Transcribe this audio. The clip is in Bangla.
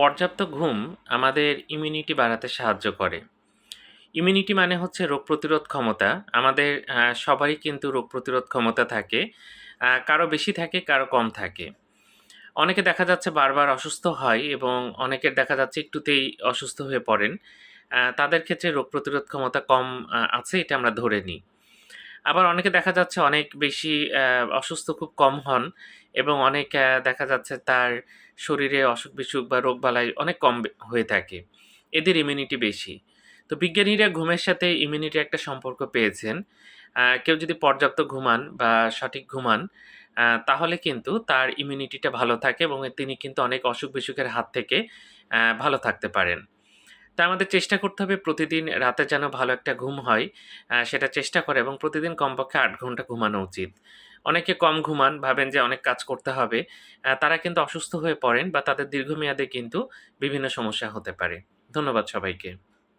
পর্যাপ্ত ঘুম আমাদের ইমিউনিটি বাড়াতে সাহায্য করে। ইমিউনিটি মানে হচ্ছে রোগ প্রতিরোধ ক্ষমতা। আমাদের সবারই কিন্তু রোগ প্রতিরোধ ক্ষমতা থাকে। কারও বেশি থাকে, কারও কম থাকে। অনেকে দেখা যাচ্ছে বারবার অসুস্থ হয় এবং অনেকের দেখা যাচ্ছে একটুতেই অসুস্থ হয়ে পড়েন। তাদের ক্ষেত্রে রোগ প্রতিরোধ ক্ষমতা কম আছে, এটা আমরা ধরে নিই। আবার অনেকে দেখা যাচ্ছে অনেক বেশি অসুস্থ খুব কম হন এবং অনেক দেখা যাচ্ছে তার শরীরে অসুখ বিসুখ বা রোগবালাই অনেক কম হয়ে থাকে। এদের ইমিউনিটি বেশি। তো বিজ্ঞানীরা ঘুমের সাথে ইমিউনিটির একটা সম্পর্ক পেয়েছেন। কেউ যদি পর্যাপ্ত ঘুমান বা সঠিক ঘুমান তাহলে কিন্তু তার ইমিউনিটিটা ভালো থাকে এবং তিনি কিন্তু অনেক অসুখ বিসুখের হাত থেকে ভালো থাকতে পারেন। তা আমাদের চেষ্টা করতে হবে প্রতিদিন রাতে যেন ভালো একটা ঘুম হয় সেটা চেষ্টা করে এবং প্রতিদিন কমপক্ষে আট ঘণ্টা ঘুমানো উচিত। অনেকে কম ঘুমান, ভাবেন যে অনেক কাজ করতে হবে তারা কিন্তু অসুস্থ হয়ে পড়েন বা তাদের দীর্ঘমেয়াদে কিন্তু বিভিন্ন সমস্যা হতে পারে। ধন্যবাদ সবাইকে।